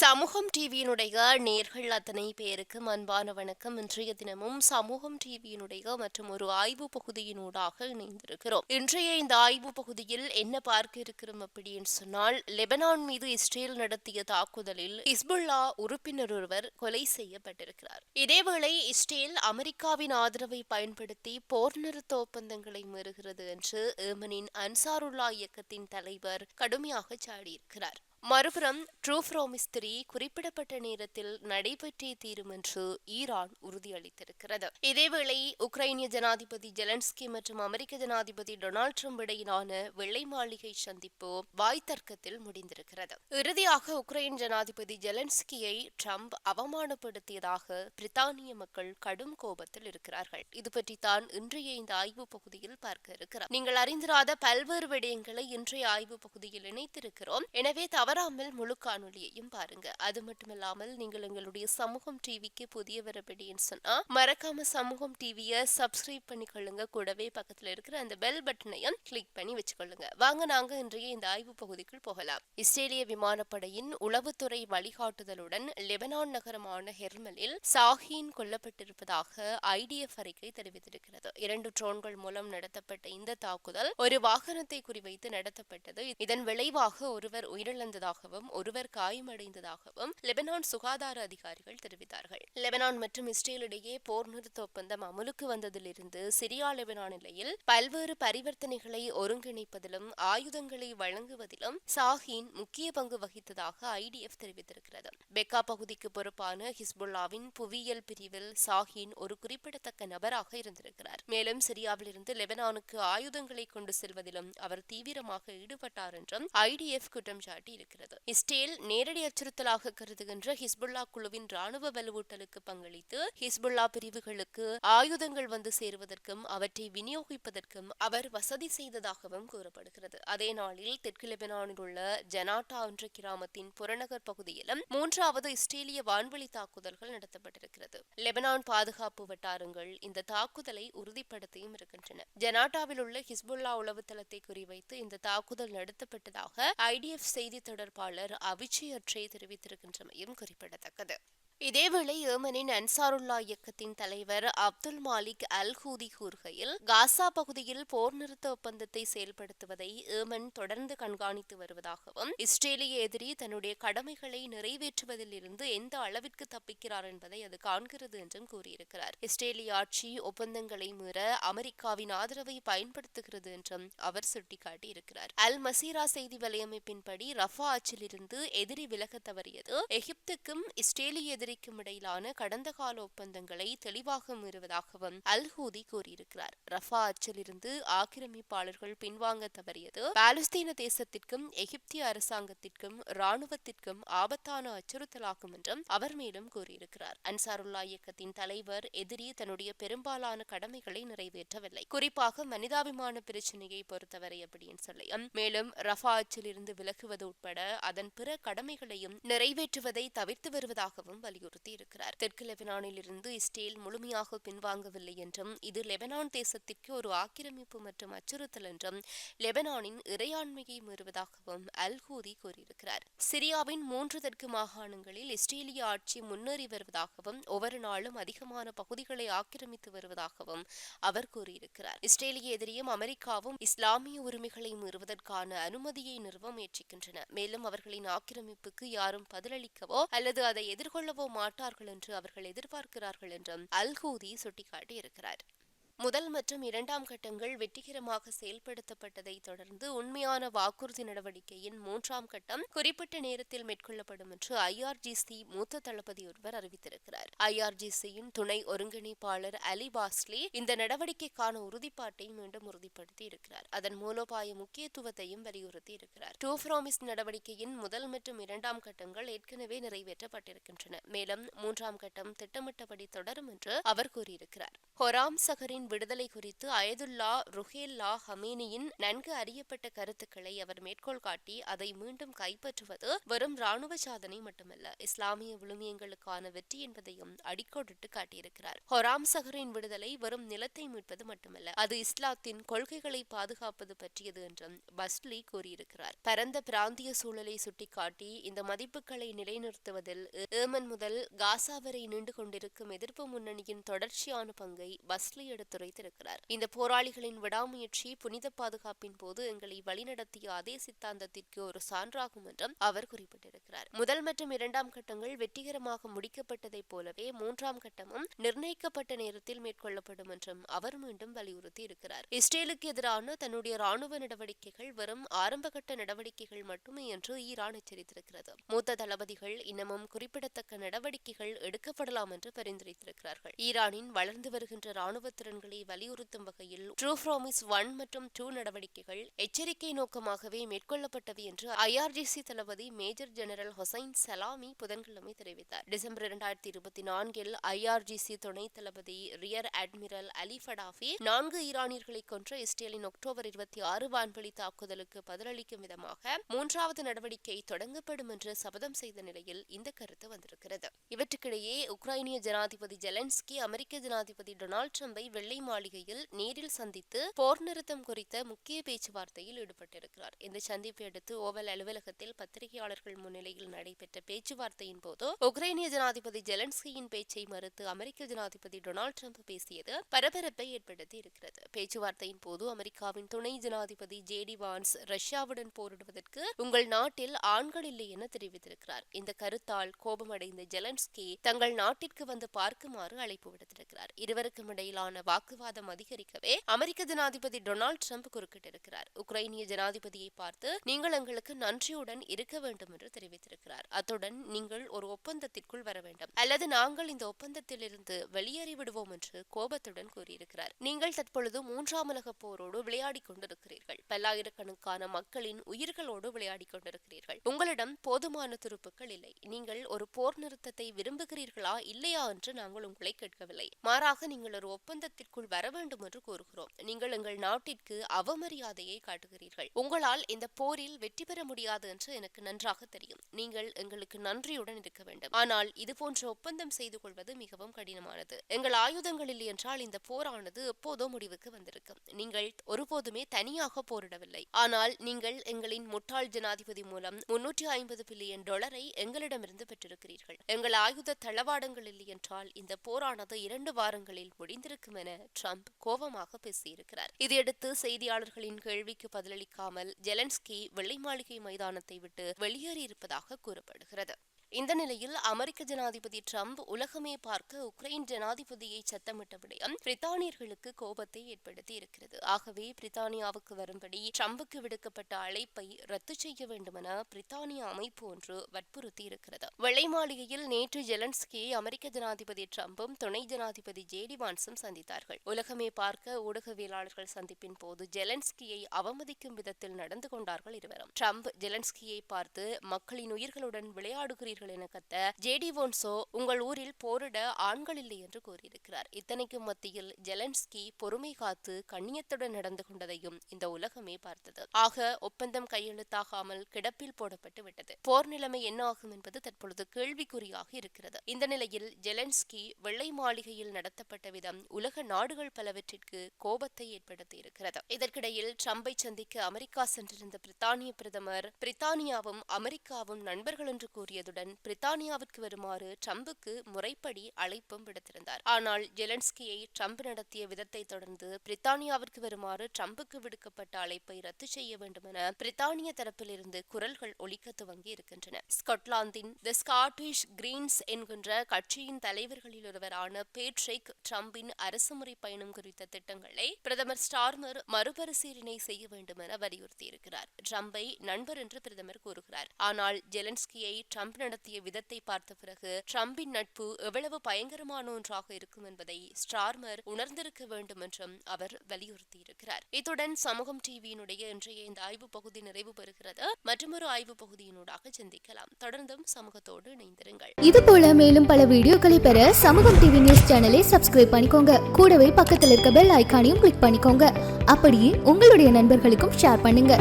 சமூகம் டிவியினுடைய நேர்கள் அத்தனை பேருக்கும் அன்பான வணக்கம். இன்றைய தினமும் சமூகம் டிவியினுடைய மற்றும் ஒரு ஆய்வு பகுதியினூடாக இணைந்திருக்கிறோம். இன்றைய இந்த ஆய்வு பகுதியில் என்ன பார்க்க இருக்கிறோம் அப்படின்னு சொன்னால் லெபனான் மீது இஸ்ரேல் நடத்திய தாக்குதலில் ஹிஸ்புல்லா உறுப்பினர் ஒருவர் கொலை செய்யப்பட்டிருக்கிறார். இதேவேளை இஸ்ரேல் அமெரிக்காவின் ஆதரவை பயன்படுத்தி போர் நிறுத்த ஒப்பந்தங்களை மீறுகிறது என்று ஏமனின் அன்சாருல்லா இயக்கத்தின் தலைவர் கடுமையாக சாடியிருக்கிறார். மறுபுறம் ட்ரூப்ரோமிஸ்திரி குறிப்பிடப்பட்ட நேரத்தில் நடைபெற்றே தீரும் என்று ஈரான் உறுதியளித்திருக்கிறது. இதேவேளை உக்ரைனிய ஜனாதிபதி ஜெலன்ஸ்கி மற்றும் அமெரிக்க ஜனாதிபதி டொனால்ட் ட்ரம்ப் இடையிலான வெள்ளை மாளிகை சந்திப்பு வாய் தர்க்கத்தில் முடிந்திருக்கிறது. இறுதியாக உக்ரைன் ஜனாதிபதி ஜெலன்ஸ்கியை ட்ரம்ப் அவமானப்படுத்தியதாக பிரித்தானிய மக்கள் கடும் கோபத்தில் இருக்கிறார்கள். இது பற்றி தான் இன்றைய இந்த ஆய்வு பகுதியில் பார்க்க இருக்கிறார் நீங்கள் அறிந்திராத பல்வேறு விடயங்களை இன்றைய ஆய்வு பகுதியில் இணைத்திருக்கிறோம். எனவே தவறாமல் முழு காணொலியையும் பாருங்க. அது மட்டுமில்லாமல் நீங்கள் எங்களுடைய சமூகம் டிவிக்கு புதியவர் அப்படின்னு சொன்னா மறக்காம சமூகம் டிவியை சப்ஸ்கிரைப் பண்ணிக்கொள்ளுங்க. கூடவே பக்கத்துல இருக்கிற அந்த பெல் பட்டனையும் கிளிக் பண்ணி வச்சுக்கொள்ளுங்க. வாங்க நாங்க இன்றைய இந்த ஆய்வு பகுதிக்குள் போகலாம். இஸ்ரேலிய விமானப்படையின் உளவுத்துறை வழிகாட்டுதலுடன் லெபனான் நகரமான ஹெர்மலில் சாஹீன் கொல்லப்பட்டிருப்பதாக ஐடிஎஃப் அறிக்கை தெரிவித்திருக்கிறது. இரண்டு ட்ரோன்கள் மூலம் நடத்தப்பட்ட இந்த தாக்குதல் ஒரு வாகனத்தை குறிவைத்து நடத்தப்பட்டது. இதன் விளைவாக ஒருவர் உயிரிழந்தது ஏற்பட்டதாகவும் ஒருவர் காயமடைந்ததாகவும் லெபனான் சுகாதார அதிகாரிகள் தெரிவித்தார்கள். லெபனான் மற்றும் இஸ்ரேல் இடையே போர் நிறுத்த ஒப்பந்தம் அமலுக்கு வந்ததிலிருந்து சிரியா லெபனான் நிலையில் பல்வேறு பரிவர்த்தனைகளை ஒருங்கிணைப்பதிலும் ஆயுதங்களை வழங்குவதிலும் சாஹின் முக்கிய பங்கு வகித்ததாக ஐடிஎஃப் தெரிவித்திருக்கிறது. பெக்கா பகுதிக்கு பொறுப்பான ஹிஸ்புல்லாவின் புவியியல் பிரிவில் சாஹின் ஒரு குறிப்பிடத்தக்க நபராக இருந்திருக்கிறார். மேலும் சிரியாவிலிருந்து லெபனானுக்கு ஆயுதங்களை கொண்டு செல்வதிலும் அவர் தீவிரமாக ஈடுபட்டார் என்றும் ஐடிஎஃப் குற்றம் சாட்டி இருக்கிறது இஸ்ரேல் நேரடி அச்சுறுத்தலாக கருதுகின்ற ஹிஸ்புல்லா குழுவின் ராணுவ வலுவூட்டலுக்கு பங்களித்து ஹிஸ்புல்லா பிரிவுகளுக்கு ஆயுதங்கள் வந்து சேருவதற்கும் அவற்றை விநியோகிப்பதற்கும் அவர் வசதி செய்ததாகவும் கூறப்படுகிறது. அதே நாளில் தெற்கு லெபனானில் உள்ள ஜனாட்டா என்ற கிராமத்தின் புறநகர் பகுதியிலும் மூன்றாவது இஸ்ரேலிய வான்வழி தாக்குதல்கள் நடத்தப்பட்டிருக்கிறது. லெபனான் பாதுகாப்பு வட்டாரங்கள் இந்த தாக்குதலை உறுதிப்படுத்தியும் இருக்கின்றன. ஜனாட்டாவில் உள்ள ஹிஸ்புல்லா உளவுத்தளத்தை குறிவைத்து இந்த தாக்குதல் நடத்தப்பட்டதாக ஐடிஎஃப் செய்தி தொடர்பாளர் அவிச்சயற்றே தெரிவித்திருக்கின்றமையும் குறிப்பிடத்தக்கது. இதேவேளை ஏமனின் அன்சாருல்லா இயக்கத்தின் தலைவர் அப்துல் மாலிக் அல் ஹூதி கூறுகையில் காசா பகுதியில் போர் நிறுத்த ஒப்பந்தத்தை செயல்படுத்துவதை ஏமன் தொடர்ந்து கண்காணித்து வருவதாகவும் இஸ்ரேலிய எதிரி தன்னுடைய கடமைகளை நிறைவேற்றுவதில் இருந்து எந்த அளவிற்கு தப்பிக்கிறார் என்பதை அது காண்கிறது என்றும் கூறியிருக்கிறார். இஸ்ரேலிய ஆட்சி ஒப்பந்தங்களை மீற அமெரிக்காவின் ஆதரவை பயன்படுத்துகிறது என்றும் அவர் சுட்டிக்காட்டியிருக்கிறார். அல் மசீரா செய்தி வலையமைப்பின்படி ரஃபா ஆட்சியிலிருந்து எதிரி விலக தவறியது. எகிப்துக்கும் இஸ்ரேலிய எதிரி அமெரிக்கும் இடையிலான கடந்த கால ஒப்பந்தங்களை தெளிவாக மீறுவதாகவும் அல்ஹூதி கூறியிருக்கிறார். ரஃபா அச்சிலிருந்து ஆக்கிரமிப்பாளர்கள் பின்வாங்க தவறியது பாலஸ்தீன தேசத்திற்கும் எகிப்திய அரசாங்கத்திற்கும் ராணுவத்திற்கும் ஆபத்தான அச்சுறுத்தலாகும் என்றும் அவர் மேலும் கூறியிருக்கிறார். அன்சாருல்லா இயக்கத்தின் தலைவர் எதிரி தன்னுடைய பெரும்பாலான கடமைகளை நிறைவேற்றவில்லை. குறிப்பாக மனிதாபிமான பிரச்சனையை பொறுத்தவரை அப்படின்னு சொல்லியும் மேலும் ரஃபா அச்சிலிருந்து விலகுவது உட்பட அதன் பிற கடமைகளையும் நிறைவேற்றுவதை தவிர்த்து வருவதாகவும் வலியுறுத்தினார் இருக்கிறார் தெற்கு லெபனானில் இருந்து இஸ்ரேல் முழுமையாக பின்வாங்கவில்லை என்றும் இது லெபனான் தேசத்திற்கு ஒரு ஆக்கிரமிப்பு மற்றும் அச்சுறுத்தல் என்றும் லெபனானின் இறையாண்மையை மீறுவதாகவும் அல்ஹூதி கூறியிருக்கிறார். சிரியாவின் மூன்று தெற்கு மாகாணங்களில் இஸ்ரேலிய ஆட்சி முன்னேறி வருவதாகவும் ஒவ்வொரு நாளும் அதிகமான பகுதிகளை ஆக்கிரமித்து வருவதாகவும் அவர் கூறியிருக்கிறார். இஸ்ரேலிய எதிரியும் அமெரிக்காவும் இஸ்லாமிய உரிமைகளை மீறுவதற்கான அனுமதியை நிறுவ முயற்சிக்கின்றன. மேலும் அவர்களின் ஆக்கிரமிப்புக்கு யாரும் பதிலளிக்கவோ அல்லது அதை எதிர்கொள்ளவோ மாட்டார்கள் என்று அவர்கள் எதிர்பார்க்கிறார்கள் என்றும் அல்ஹூதி சுட்டிக்காட்டியிருக்கிறார். முதல் மற்றும் இரண்டாம் கட்டங்கள் வெற்றிகரமாக செயல்படுத்தப்பட்டதை தொடர்ந்து உண்மையான வாக்குறுதி நடவடிக்கையின் மூன்றாம் கட்டம் குறிப்பிட்ட நேரத்தில் மேற்கொள்ளப்படும் என்று ஐஆர்ஜிசி மூத்த தளபதி ஒருவர் அறிவித்திருக்கிறார். ஐஆர்ஜிசியின் துணை ஒருங்கிணைப்பாளர் அலி பாஸ்லி இந்த நடவடிக்கைக்கான உறுதிப்பாட்டை மீண்டும் உறுதிப்படுத்தி இருக்கிறார். அதன் மூலோபாய முக்கியத்துவத்தையும் வலியுறுத்தி இருக்கிறார். டூஃப்ரோமிஸ் நடவடிக்கையின் முதல் மற்றும் இரண்டாம் கட்டங்கள் ஏற்கனவே நிறைவேற்றப்பட்டிருக்கின்றன. மேலும் மூன்றாம் கட்டம் திட்டமிட்டபடி தொடரும் என்று அவர் கூறியிருக்கிறார். ஹொராம் சகரின் ஈரானின் விடுதலை குறித்து அயதுல்லா ருஹேல்லா ஹமீனியின் நன்கு அறியப்பட்ட கருத்துக்களை அவர் மேற்கோள் காட்டி அதை மீண்டும் கைப்பற்றுவது வெறும் ராணுவ சாதனை மட்டுமல்ல இஸ்லாமிய விழுமியங்களுக்கான வெற்றி என்பதையும் அடிக்கோடிட்டு காட்டியிருக்கிறார். ஹொராம் சஹரின் விடுதலை வெறும் நிலத்தை மீட்பது மட்டுமல்ல அது இஸ்லாத்தின் கொள்கைகளை பாதுகாப்பது பற்றியது என்றும் பஸ்லி கூறியிருக்கிறார். பரந்த பிராந்திய சூழலை சுட்டிக்காட்டி இந்த மதிப்புகளை நிலைநிறுத்துவதில் ஏமன் முதல் காசா வரை நீண்டு கொண்டிருக்கும் எதிர்ப்பு முன்னணியின் தொடர்ச்சியான பங்கை பஸ்லி எடுத்து எடுத்துரைத்திருக்கிறார் இந்த போராளிகளின் விடாமுயற்சி புனித பாதுகாப்பின் போது எங்களை வழிநடத்திய அதே சித்தாந்தத்திற்கு ஒரு சான்றாகும் என்றும் அவர் குறிப்பிட்டிருக்கிறார். முதல் மற்றும் இரண்டாம் கட்டங்கள் வெற்றிகரமாக முடிக்கப்பட்டதைப் போலவே மூன்றாம் கட்டமும் நிர்ணயிக்கப்பட்ட நேரத்தில் மேற்கொள்ளப்படும் என்றும் அவர் மீண்டும் வலியுறுத்தி இருக்கிறார் இஸ்ரேலுக்கு எதிரான தன்னுடைய ராணுவ நடவடிக்கைகள் வெறும் ஆரம்பகட்ட நடவடிக்கைகள் மட்டுமே என்று ஈரான் எச்சரித்திருக்கிறது. மூத்த தளபதிகள் இன்னமும் குறிப்பிடத்தக்க நடவடிக்கைகள் எடுக்கப்படலாம் என்று பரிந்துரைத்திருக்கிறார்கள். ஈரானின் வளர்ந்து வருகின்ற ராணுவ திறன்களை வலியுறுத்தும் வகையில் ட்ரூ ப்ராமிஸ் ஒன் மற்றும் டூ நடவடிக்கைகள் எச்சரிக்கை நோக்கமாகவே மேற்கொள்ளப்பட்டது என்று ஐஆர்ஜிசி தளபதி மேஜர் ஜெனரல் ஹொசைன் சலாமி புதன்கிழமை தெரிவித்தார். டிசம்பர் இரண்டாயிரத்தி இருபத்தி நான்கில் ஐஆர்ஜிசி துணை தளபதி ரியர் அட்மிரல் அலி ஃபடாஃபி நான்கு ஈரானியர்களை கொன்ற இஸ்ரேலின் அக்டோபர் இருபத்தி ஆறு வான்வழி தாக்குதலுக்கு பதிலளிக்கும் விதமாக மூன்றாவது நடவடிக்கை தொடங்கப்படும் என்று சபதம் செய்த நிலையில் இந்த கருத்து வந்திருக்கிறது. இவற்றுக்கிடையே உக்ரைனிய ஜனாதிபதி ஜெலன்ஸ்கி அமெரிக்க ஜனாதிபதி டொனால்டு ட்ரம்பை வெள்ளை வெள்ளை மாளிகையில் நேரில் சந்தித்து போர் நிறுத்தம் குறித்த முக்கிய பேச்சுவார்த்தையில் ஈடுபட்டிருக்கிறார். இந்த சந்திப்பை அடுத்து ஓவல் அலுவலகத்தில் பத்திரிகையாளர்கள் முன்னிலையில் நடைபெற்ற பேச்சுவார்த்தையின் போது உக்ரைனிய ஜனாதிபதி ஜெலன்ஸ்கியின் பேச்சை மறுத்து அமெரிக்க ஜனாதிபதி டொனால்டு ட்ரம்ப் பேசியது பரபரப்பை ஏற்படுத்தி இருக்கிறது. பேச்சுவார்த்தையின் போது அமெரிக்காவின் துணை ஜனாதிபதி ஜேடி வான்ஸ் ரஷ்யாவுடன் போரிடுவதற்கு உங்கள் நாட்டில் ஆண்கள் இல்லை என தெரிவித்திருக்கிறார். இந்த கருத்தால் கோபமடைந்த ஜெலன்ஸ்கி தங்கள் நாட்டிற்கு வந்து பார்க்குமாறு அழைப்பு விடுத்திருக்கிறார். இருவருக்கும் இடையிலான வாக்குவாதம் அதிகரிக்கவே அமெரிக்க ஜனாதிபதி டொனால்டு ட்ரம்ப் குறுக்கிட்டிருக்கிறார். உக்ரைனிய ஜனாதிபதியை பார்த்து நீங்கள் எங்களுக்கு நன்றியுடன் இருக்க வேண்டும் என்று தெரிவித்திருக்கிறார். அத்துடன் நீங்கள் ஒரு ஒப்பந்தத்திற்குள் வர வேண்டும். அல்லது நாங்கள் இந்த ஒப்பந்தத்திலிருந்து வெளியேறிவிடுவோம் என்று கோபத்துடன் கூறியிருக்கிறார். நீங்கள் தற்பொழுது மூன்றாம் உலக போரோடு விளையாடிக் கொண்டிருக்கிறீர்கள். பல்லாயிரக்கணக்கான மக்களின் உயிர்களோடு விளையாடிக் கொண்டிருக்கிறீர்கள். உங்களிடம் போதுமான துருப்புக்கள் இல்லை. நீங்கள் ஒரு போர் நிறுத்தத்தை விரும்புகிறீர்களா இல்லையா என்று நாங்கள் உங்களை கேட்கவில்லை. மாறாக நீங்கள் ஒரு ஒப்பந்தத்திற்கு நாட்டிற்குள் வர வேண்டும் என்று கூறுகிறோம். நீங்கள் எங்கள் நாட்டிற்கு அவமரியாதையை காட்டுகிறீர்கள். உங்களால் இந்த போரில் வெற்றி பெற முடியாது என்று எனக்கு நன்றாக தெரியும். நீங்கள் எங்களுக்கு நன்றியுடன் இருக்க வேண்டும். ஆனால் இது போன்ற ஒப்பந்தம் செய்து கொள்வது மிகவும் கடினமானது. எங்கள் ஆயுதங்கள் இல்லை என்றால் இந்த போரானது எப்போதோ முடிவுக்கு வந்திருக்கும். நீங்கள் ஒருபோதுமே தனியாக போரிடவில்லை. ஆனால் நீங்கள் எங்களின் முட்டாள் ஜனாதிபதி மூலம் முன்னூற்றி ஐம்பது பில்லியன் டாலரை எங்களிடமிருந்து பெற்றிருக்கிறீர்கள். எங்கள் ஆயுத தளவாடங்கள் இல்லை என்றால் இந்த போரானது இரண்டு வாரங்களில் முடிந்திருக்கும் என ட்ரம்ப் கோபமாக பேசியிருக்கிறார். இதையடுத்து செய்தியாளர்களின் கேள்விக்கு பதிலளிக்காமல் ஜெலன்ஸ்கி வெள்ளை மாளிகை மைதானத்தை விட்டு வெளியேறியிருப்பதாக கூறப்படுகிறது. இந்த நிலையில் அமெரிக்க ஜனாதிபதி ட்ரம்ப் உலகமே பார்க்க உக்ரைன் ஜனாதிபதியை சத்தமிட்ட விடயம் பிரித்தானியர்களுக்கு கோபத்தை ஏற்படுத்தி இருக்கிறது. ஆகவே பிரித்தானியாவுக்கு வரும்படி ட்ரம்புக்கு விடுக்கப்பட்ட அழைப்பை ரத்து செய்ய வேண்டுமென பிரித்தானிய அமைப்பு ஒன்று வற்புறுத்தி இருக்கிறது. வெள்ளை மாளிகையில் நேற்று ஜெலன்ஸ்கியை அமெரிக்க ஜனாதிபதி ட்ரம்பும் துணை ஜனாதிபதி ஜேடி வான்ஸும் சந்தித்தார்கள். உலகமே பார்க்க ஊடகவியலாளர்கள் சந்திப்பின் போது ஜெலன்ஸ்கியை அவமதிக்கும் விதத்தில் நடந்து கொண்டார்கள் இருவரும். ட்ரம்ப் ஜெலன்ஸ்கியை பார்த்து மக்களின் உயிர்களுடன் விளையாடுகிறீர்கள் செய்வீர்கள் என கத்த ஜேடி வோன்சோ உங்கள் ஊரில் போரிட ஆண்கள் இல்லை என்று கூறியிருக்கிறார். இத்தனைக்கும் மத்தியில் ஜெலன்ஸ்கி பொறுமை காத்து கண்ணியத்துடன் நடந்து கொண்டதையும் இந்த உலகமே பார்த்தது. ஆக ஒப்பந்தம் கையெழுத்தாகாமல் கிடப்பில் போடப்பட்டு விட்டது. போர் நிலைமை என்ன ஆகும் என்பது தற்பொழுது கேள்விக்குறியாக இருக்கிறது. இந்த நிலையில் ஜெலன்ஸ்கி வெள்ளை மாளிகையில் நடத்தப்பட்ட விதம் உலக நாடுகள் பலவற்றிற்கு கோபத்தை ஏற்படுத்தி இருக்கிறது இதற்கிடையில் ட்ரம்பை சந்திக்க அமெரிக்கா சென்றிருந்த பிரித்தானிய பிரதமர் பிரித்தானியாவும் அமெரிக்காவும் நண்பர்கள் என்று கூறியதுடன் பிரித்தானியாவிற்கு வருமாறு ட்ரம்புக்கு முறைப்படி அழைப்பும் விடுத்திருந்தார். ஆனால் ஜெலன்ஸ்கியை ட்ரம்ப் நடத்திய விதத்தை தொடர்ந்து பிரித்தானியாவிற்கு வருமாறு ட்ரம்புக்கு விடுக்கப்பட்ட அழைப்பை ரத்து செய்ய வேண்டும் என பிரித்தானிய தரப்பிலிருந்து குரல்கள் ஒலிக்க துவங்கி இருக்கின்றன. ஸ்காட்லாந்தின் தி ஸ்காட்டிஷ் கிரீன்ஸ் என்கின்ற கட்சியின் தலைவர்களில் ஒருவரான பேட்ரிக் ட்ரம்பின் அரசுமுறை பயணம் குறித்த திட்டங்களை பிரதமர் ஸ்டார்மர் மறுபரிசீலனை செய்ய வேண்டும் என வலியுறுத்தியிருக்கிறார். ட்ரம்பை நண்பர் என்று பிரதமர் கூறுகிறார். ஆனால் ஜெலன்ஸ்கியை ட்ரம்ப் நடத்த நடத்திய விதத்தை பார்த்த பிறகு ட்ரம்பின் நட்பு எவ்வளவு பயங்கரமான ஒன்றாக இருக்கும் என்பதை ஸ்டார்மர் உணர்ந்திருக்க வேண்டும் என்றும் அவர் வலியுறுத்தியிருக்கிறார். இத்துடன் சமூகம் டிவியினுடைய இன்றைய இந்த ஆய்வு பகுதி நிறைவு பெறுகிறது. மற்றொரு ஆய்வு பகுதியினூடாக சிந்திக்கலாம். தொடர்ந்தும் சமூகத்தோடு இணைந்திருங்கள். இது போல மேலும் பல வீடியோக்களை பெற சமூகம் டிவி நியூஸ் சேனலை சப்ஸ்கிரைப் பண்ணிக்கோங்க. கூடவே பக்கத்தில் இருக்க பெல் ஐக்கானையும் கிளிக் பண்ணிக்கோங்க. அப்படியே உங்களுடைய நண்பர்களுக்கும் ஷேர் பண்ணுங்க.